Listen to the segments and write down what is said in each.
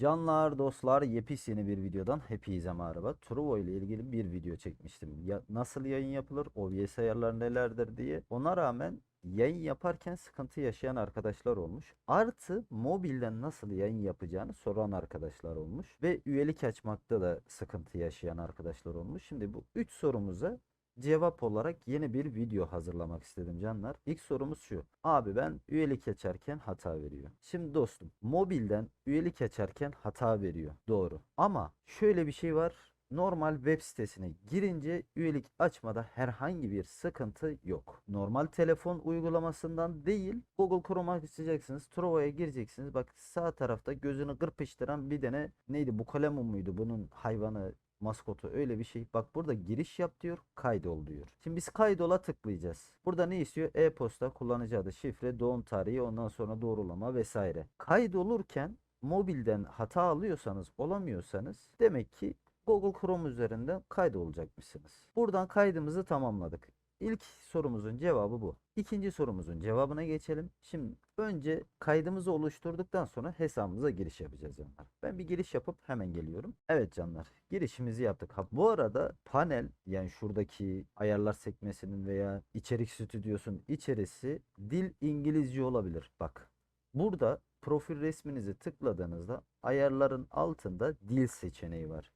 Canlar, dostlar, yepyeni bir videodan hepinize merhaba. Truvo ile ilgili bir video çekmiştim. Ya, nasıl yayın yapılır, OBS ayarları nelerdir diye. Ona rağmen yayın yaparken sıkıntı yaşayan arkadaşlar olmuş. Artı mobilden nasıl yayın yapacağını soran arkadaşlar olmuş. Ve üyelik açmakta da sıkıntı yaşayan arkadaşlar olmuş. Şimdi bu 3 sorumuza cevap olarak yeni bir video hazırlamak istedim canlar. İlk sorumuz şu. Abi ben üyelik açarken hata veriyor. Şimdi dostum mobilden üyelik açarken hata veriyor. Doğru. Ama şöyle bir şey var. Normal web sitesine girince üyelik açmada herhangi bir sıkıntı yok. Normal telefon uygulamasından değil Google Chrome'a açacaksınız. Trovo'ya gireceksiniz. Bak sağ tarafta gözünü kırpıştıran bir tane neydi bu kalemun muydu bunun hayvanı maskotu öyle bir şey. Bak burada giriş yap diyor, kaydol diyor. Şimdi biz kaydola tıklayacağız. Burada ne istiyor? E-posta, kullanıcı adı, şifre, doğum tarihi, ondan sonra doğrulama vesaire. Kaydolurken mobilden hata alıyorsanız, olamıyorsanız demek ki Google Chrome üzerinden kaydolacakmışsınız. Buradan kaydımızı tamamladık. İlk sorumuzun cevabı bu. İkinci sorumuzun cevabına geçelim. Şimdi önce kaydımızı oluşturduktan sonra hesabımıza giriş yapacağız canlar. Ben bir giriş yapıp hemen geliyorum. Evet canlar girişimizi yaptık. Ha, bu arada panel yani şuradaki ayarlar sekmesinin veya içerik stüdyosunun içerisi dil İngilizce olabilir. Bak burada profil resminizi tıkladığınızda ayarların altında dil seçeneği var.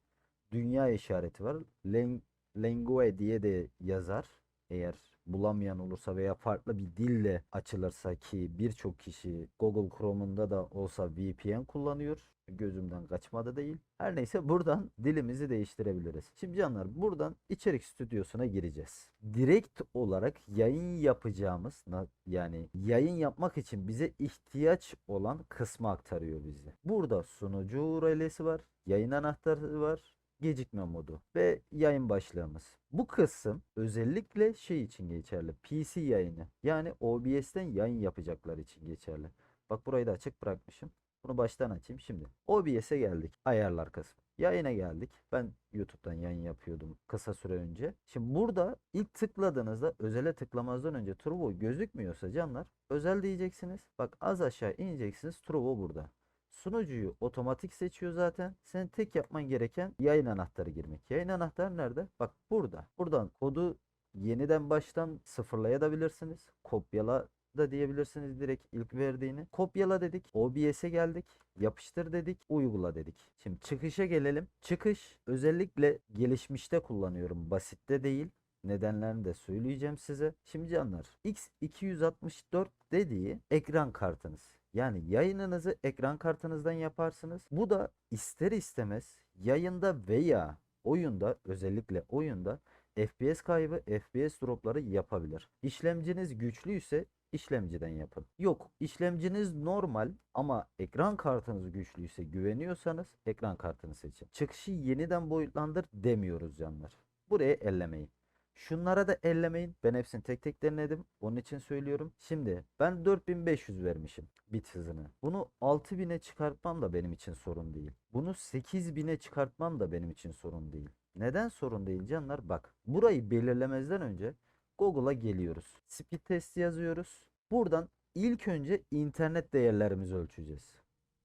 Dünya işareti var. Len Langue diye de yazar eğer bulamayan olursa veya farklı bir dille açılırsa ki birçok kişi Google Chrome'unda da olsa VPN kullanıyor. Gözümden kaçmadı değil. Her neyse buradan dilimizi değiştirebiliriz. Şimdi canlar buradan içerik stüdyosuna gireceğiz. Direkt olarak yayın yapacağımız yani yayın yapmak için bize ihtiyaç olan kısmı aktarıyor bize. Burada sunucu URL'si var. Yayın anahtarı var gecikme modu ve yayın başlığımız. Bu kısım özellikle şey için geçerli. PC yayını. Yani OBS'ten yayın yapacaklar için geçerli. Bak burayı da açık bırakmışım. Bunu baştan açayım şimdi. OBS'e geldik. Ayarlar kısmı. Yayına geldik. Ben YouTube'dan yayın yapıyordum kısa süre önce. Şimdi burada ilk tıkladığınızda özele tıklamazdan önce Turbo gözükmüyorsa canlar özel diyeceksiniz. Bak az aşağı ineceksiniz. Turbo burada. Sunucuyu otomatik seçiyor zaten. Senin tek yapman gereken yayın anahtarı girmek. Yayın anahtarı nerede? Bak burada. Buradan kodu yeniden baştan sıfırlayabilirsiniz. Kopyala da diyebilirsiniz direkt ilk verdiğini. Kopyala dedik. OBS'e geldik. Yapıştır dedik. Uygula dedik. Şimdi çıkışa gelelim. Çıkış özellikle gelişmişte kullanıyorum. Basitte değil. Nedenlerini de söyleyeceğim size. Şimdi canlar X264 dediği ekran kartınız. Yani yayınınızı ekran kartınızdan yaparsınız. Bu da ister istemez yayında veya oyunda özellikle oyunda FPS kaybı, FPS dropları yapabilir. İşlemciniz güçlüyse işlemciden yapın. Yok işlemciniz normal ama ekran kartınız güçlüyse güveniyorsanız ekran kartını seçin. Çıkışı yeniden boyutlandır demiyoruz canlar. Buraya ellemeyin. Şunlara da ellemeyin. Ben hepsini tek tek denedim. Onun için söylüyorum. Şimdi ben 4500 vermişim bit hızını. Bunu 6000'e çıkartmam da benim için sorun değil. Bunu 8000'e çıkartmam da benim için sorun değil. Neden sorun değil canlar? Bak burayı belirlemezden önce Google'a geliyoruz. Speed test yazıyoruz. Buradan ilk önce internet değerlerimizi ölçeceğiz.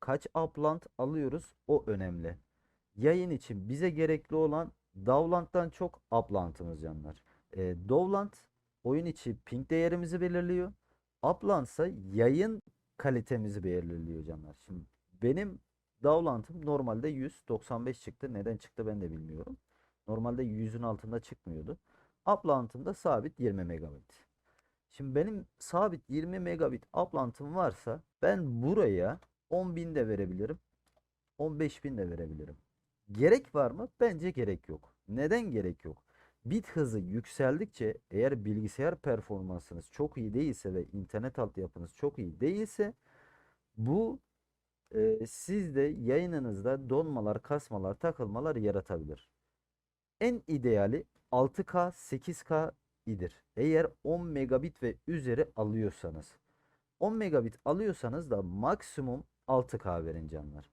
Kaç upland alıyoruz o önemli. Yayın için bize gerekli olan Dowland'dan çok upland'ımız canlar. E, Dowland oyun içi ping değerimizi belirliyor. Upland ise yayın kalitemizi belirliyor canlar. Şimdi benim Dowland'ım normalde 195 çıktı. Neden çıktı ben de bilmiyorum. Normalde 100'ün altında çıkmıyordu. Upland'ım da sabit 20 megabit. Şimdi benim sabit 20 megabit upland'ım varsa ben buraya 10.000 de verebilirim. 15.000 de verebilirim. Gerek var mı? Bence gerek yok. Neden gerek yok? Bit hızı yükseldikçe eğer bilgisayar performansınız çok iyi değilse ve internet altyapınız çok iyi değilse bu e, sizde yayınınızda donmalar, kasmalar, takılmalar yaratabilir. En ideali 6K, 8K idir. Eğer 10 megabit ve üzeri alıyorsanız. 10 megabit alıyorsanız da maksimum 6K verin canlar.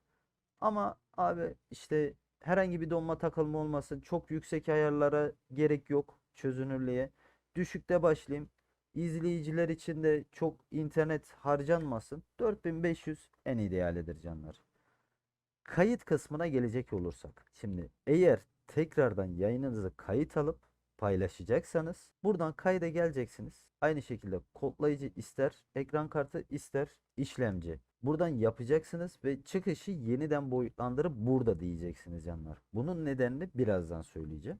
Ama abi işte herhangi bir donma takılma olmasın. Çok yüksek ayarlara gerek yok çözünürlüğe. Düşükte başlayayım. İzleyiciler için de çok internet harcanmasın. 4500 en idealidir canlar. kayıt kısmına gelecek olursak. Şimdi eğer tekrardan yayınınızı kayıt alıp paylaşacaksanız buradan kayda geleceksiniz. Aynı şekilde kodlayıcı ister ekran kartı ister işlemci. Buradan yapacaksınız ve çıkışı yeniden boyutlandırıp burada diyeceksiniz canlar. Bunun nedenini birazdan söyleyeceğim.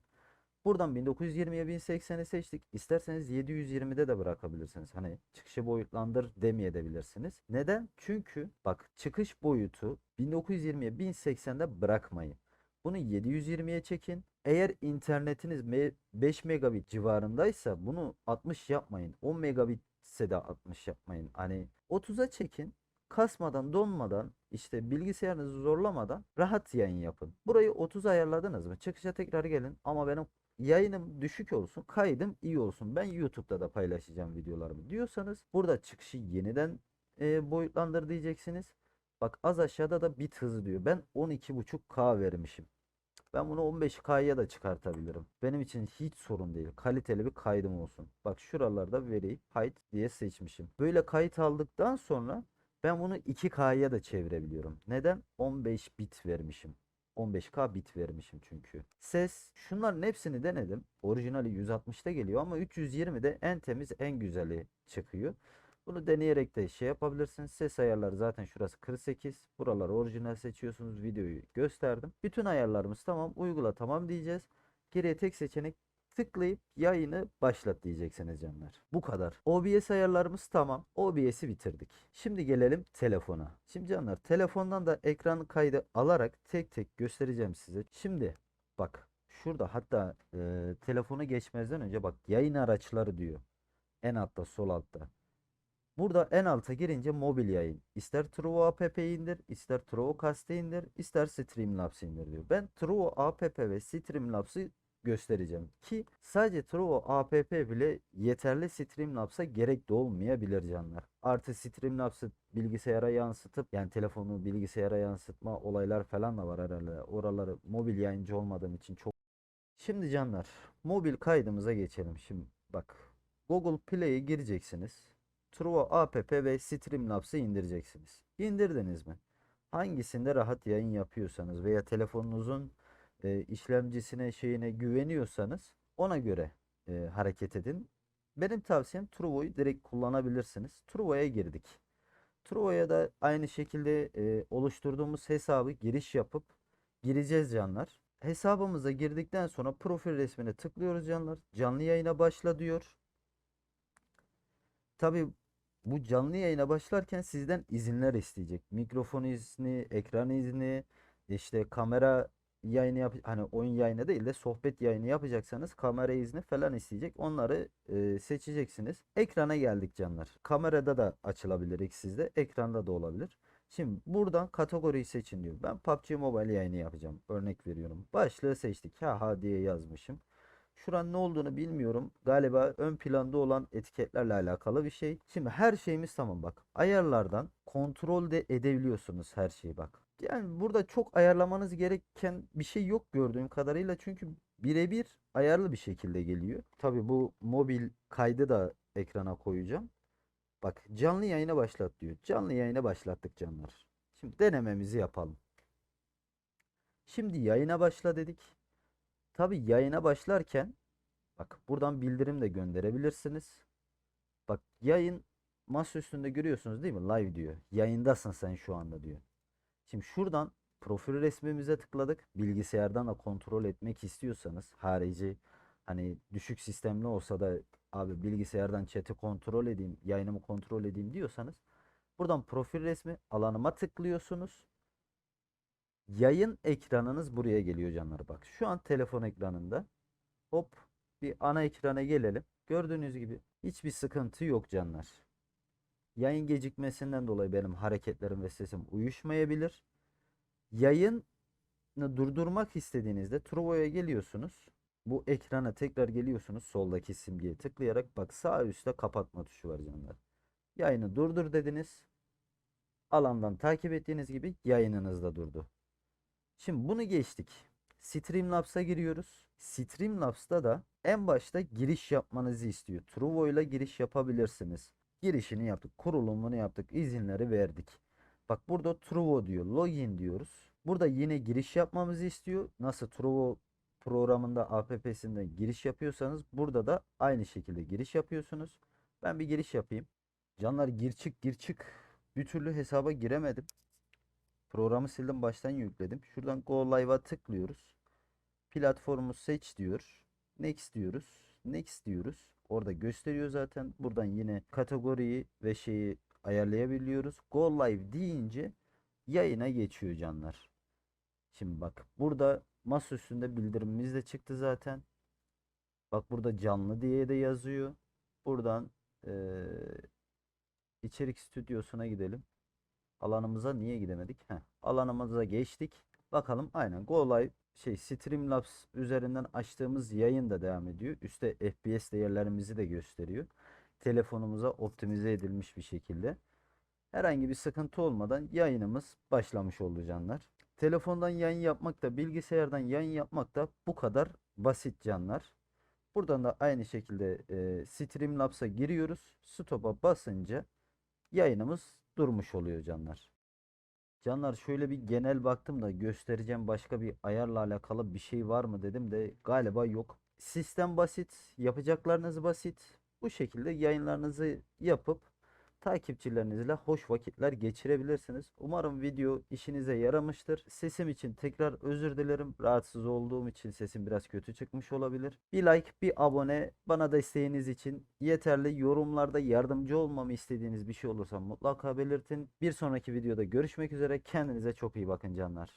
Buradan 1920'ye 1080'i seçtik. İsterseniz 720'de de bırakabilirsiniz. Hani çıkışı boyutlandır demeyebilirsiniz. Neden? Çünkü bak çıkış boyutu 1920'ye 1080'de bırakmayın. Bunu 720'ye çekin. Eğer internetiniz me- 5 megabit civarındaysa bunu 60 yapmayın. 10 megabitse de 60 yapmayın. Hani 30'a çekin. Kasmadan, donmadan, işte bilgisayarınızı zorlamadan rahat yayın yapın. Burayı 30 ayarladınız mı? Çıkışa tekrar gelin ama benim yayınım düşük olsun, kaydım iyi olsun. Ben YouTube'da da paylaşacağım videolarımı diyorsanız burada çıkışı yeniden e, boyutlandır diyeceksiniz. Bak az aşağıda da bit hızı diyor. Ben 12.5K vermişim. Ben bunu 15K'ya da çıkartabilirim. Benim için hiç sorun değil. Kaliteli bir kaydım olsun. Bak şuralarda veri height diye seçmişim. Böyle kayıt aldıktan sonra ben bunu 2K'ya da çevirebiliyorum. Neden? 15 bit vermişim. 15K bit vermişim çünkü. Ses şunların hepsini denedim. Orijinali 160'ta geliyor ama 320'de en temiz en güzeli çıkıyor. Bunu deneyerek de şey yapabilirsiniz. Ses ayarları zaten şurası 48. Buraları orijinal seçiyorsunuz. Videoyu gösterdim. Bütün ayarlarımız tamam. Uygula tamam diyeceğiz. Geriye tek seçenek tıklayıp yayını başlat diyeceksiniz canlar. Bu kadar. OBS ayarlarımız tamam. OBS'i bitirdik. Şimdi gelelim telefona. Şimdi canlar telefondan da ekran kaydı alarak tek tek göstereceğim size. Şimdi bak şurada hatta e, telefonu geçmezden önce bak yayın araçları diyor. En altta sol altta. Burada en alta girince mobil yayın. İster Truvo app indir, ister Truvo Cast'ı indir, ister Streamlabs indir diyor. Ben Truvo app ve Streamlabs'ı göstereceğim ki sadece Truvo app bile yeterli Streamlabs'a gerek de olmayabilir canlar. Artı Streamlabs'ı bilgisayara yansıtıp yani telefonu bilgisayara yansıtma olaylar falan da var herhalde. Oraları mobil yayıncı olmadığım için çok Şimdi canlar mobil kaydımıza geçelim. Şimdi bak Google Play'e gireceksiniz. Truva app ve Streamlabs'ı indireceksiniz. İndirdiniz mi? Hangisinde rahat yayın yapıyorsanız veya telefonunuzun e, işlemcisine şeyine güveniyorsanız ona göre e, hareket edin. Benim tavsiyem Truvo'yu direkt kullanabilirsiniz. Truvo'ya girdik. Truvo'ya da aynı şekilde e, oluşturduğumuz hesabı giriş yapıp gireceğiz canlar. Hesabımıza girdikten sonra profil resmine tıklıyoruz canlar. Canlı yayına başla diyor. Tabi bu canlı yayına başlarken sizden izinler isteyecek. Mikrofon izni, ekran izni, işte kamera yayını yap hani oyun yayını değil de sohbet yayını yapacaksanız kamera izni falan isteyecek. Onları e, seçeceksiniz. Ekrana geldik canlar. Kamerada da açılabilir sizde, ekranda da olabilir. Şimdi buradan kategoriyi seçin diyor. Ben PUBG Mobile yayını yapacağım. Örnek veriyorum. Başlığı seçtik. Ha ha diye yazmışım. Şuran ne olduğunu bilmiyorum. Galiba ön planda olan etiketlerle alakalı bir şey. Şimdi her şeyimiz tamam bak. Ayarlardan kontrol de edebiliyorsunuz her şeyi bak. Yani burada çok ayarlamanız gereken bir şey yok gördüğüm kadarıyla. Çünkü birebir ayarlı bir şekilde geliyor. Tabi bu mobil kaydı da ekrana koyacağım. Bak canlı yayına başlat diyor. Canlı yayına başlattık canlar. Şimdi denememizi yapalım. Şimdi yayına başla dedik. Tabi yayına başlarken bak buradan bildirim de gönderebilirsiniz. Bak yayın masa üstünde görüyorsunuz değil mi? Live diyor. Yayındasın sen şu anda diyor. Şimdi şuradan profil resmimize tıkladık. Bilgisayardan da kontrol etmek istiyorsanız harici hani düşük sistemli olsa da abi bilgisayardan chat'i kontrol edeyim, yayınımı kontrol edeyim diyorsanız buradan profil resmi alanıma tıklıyorsunuz. Yayın ekranınız buraya geliyor canlar bak. Şu an telefon ekranında. Hop bir ana ekrana gelelim. Gördüğünüz gibi hiçbir sıkıntı yok canlar. Yayın gecikmesinden dolayı benim hareketlerim ve sesim uyuşmayabilir. Yayını durdurmak istediğinizde Trovo'ya geliyorsunuz. Bu ekrana tekrar geliyorsunuz. Soldaki simgeye tıklayarak bak sağ üstte kapatma tuşu var canlar. Yayını durdur dediniz. Alandan takip ettiğiniz gibi yayınınız da durdu. Şimdi bunu geçtik. Streamlabs'a giriyoruz. Streamlabs'ta da en başta giriş yapmanızı istiyor. Truvo ile giriş yapabilirsiniz. Girişini yaptık, kurulumunu yaptık, izinleri verdik. Bak burada Truvo diyor, login diyoruz. Burada yine giriş yapmamızı istiyor. Nasıl Trovo programında APP'sinde giriş yapıyorsanız burada da aynı şekilde giriş yapıyorsunuz. Ben bir giriş yapayım. Canlar gir çık gir çık. Bir türlü hesaba giremedim. Programı sildim baştan yükledim. Şuradan Go Live'a tıklıyoruz. Platformu seç diyor. Next diyoruz. Next diyoruz. Orada gösteriyor zaten. Buradan yine kategoriyi ve şeyi ayarlayabiliyoruz. Go Live deyince yayına geçiyor canlar. Şimdi bak burada masa üstünde bildirimimiz de çıktı zaten. Bak burada canlı diye de yazıyor. Buradan eee, içerik stüdyosuna gidelim. Alanımıza niye gidemedik? Heh, alanımıza geçtik. Bakalım aynen Go Live şey Streamlabs üzerinden açtığımız yayın da devam ediyor. Üste FPS değerlerimizi de gösteriyor. Telefonumuza optimize edilmiş bir şekilde. Herhangi bir sıkıntı olmadan yayınımız başlamış oldu canlar. Telefondan yayın yapmak da bilgisayardan yayın yapmak da bu kadar basit canlar. Buradan da aynı şekilde e, Streamlabs'a giriyoruz. Stop'a basınca yayınımız durmuş oluyor canlar. Canlar şöyle bir genel baktım da göstereceğim başka bir ayarla alakalı bir şey var mı dedim de galiba yok. Sistem basit, yapacaklarınız basit. Bu şekilde yayınlarınızı yapıp takipçilerinizle hoş vakitler geçirebilirsiniz. Umarım video işinize yaramıştır. Sesim için tekrar özür dilerim. Rahatsız olduğum için sesim biraz kötü çıkmış olabilir. Bir like, bir abone, bana desteğiniz için yeterli. Yorumlarda yardımcı olmamı istediğiniz bir şey olursa mutlaka belirtin. Bir sonraki videoda görüşmek üzere. Kendinize çok iyi bakın canlar.